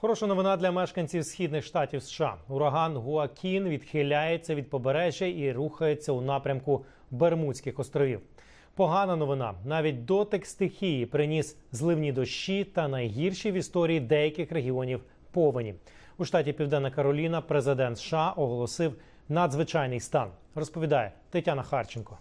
Хороша новина для мешканців східних штатів США. Ураган Гуакін відхиляється від побережжя і рухається у напрямку Бермудських островів. Погана новина. Навіть дотик стихії приніс зливні дощі та найгірші в історії деяких регіонів повені. У штаті Південна Кароліна президент США оголосив надзвичайний стан. Розповідає Тетяна Харченко.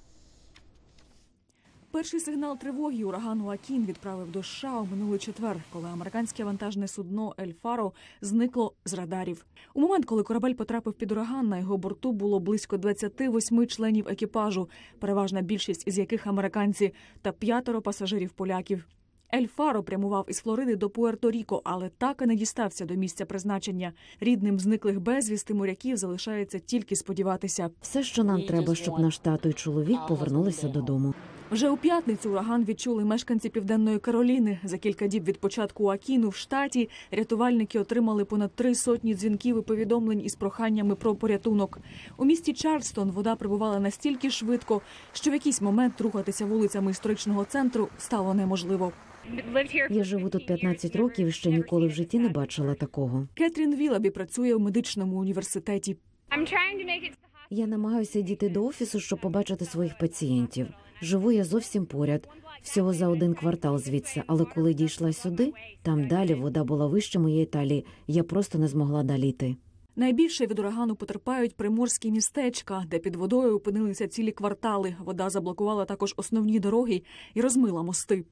Перший сигнал тривоги ураган Уакін відправив до США у минулий четвер, коли американське вантажне судно Ель Фаро зникло з радарів. У момент, коли корабель потрапив під ураган, на його борту було близько 28 членів екіпажу, переважна більшість із яких американці, та п'ятеро пасажирів поляків. Ель Фаро прямував із Флориди до Пуерто-Ріко, але так і не дістався до місця призначення. Рідним зниклих безвісти моряків залишається тільки сподіватися. Все, що нам треба, щоб наш тато і чоловік повернулися додому. Вже у п'ятницю ураган відчули мешканці південної Кароліни. За кілька діб від початку Акіну в штаті рятувальники отримали понад три сотні дзвінків і повідомлень із проханнями про порятунок. У місті Чарльстон вода прибувала настільки швидко, що в якийсь момент рухатися вулицями історичного центру стало неможливо. Я живу тут 15 років і ще ніколи в житті не бачила такого. Кетрін Вілабі працює у медичному університеті. Я намагаюся дійти до офісу, щоб побачити своїх пацієнтів. Живу я зовсім поряд, всього за один квартал звідси. Але коли дійшла сюди, там далі вода була вище моєї талії. Я просто не змогла далі йти. Найбільше від урагану потерпають приморські містечка, де під водою опинилися цілі квартали. Вода заблокувала також основні дороги і розмила мости.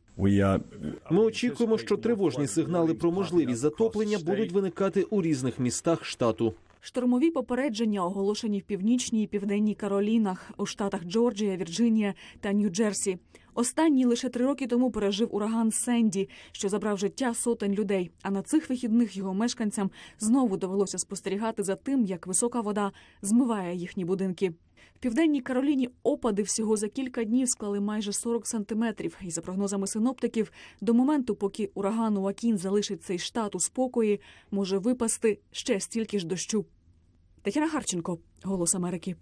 Ми очікуємо, що тривожні сигнали про можливість затоплення будуть виникати у різних містах штату. Штормові попередження оголошені в північній і південній Каролінах, у штатах Джорджія, Вірджинія та Нью-Джерсі. Останній лише три роки тому пережив ураган Сенді, що забрав життя сотень людей. А на цих вихідних його мешканцям знову довелося спостерігати за тим, як висока вода змиває їхні будинки. В південній Кароліні опади всього за кілька днів склали майже 40 сантиметрів. І за прогнозами синоптиків, до моменту, поки ураган Уакін залишить цей штат у спокої, може випасти ще стільки ж дощу. Тетяна Харченко, Голос Америки.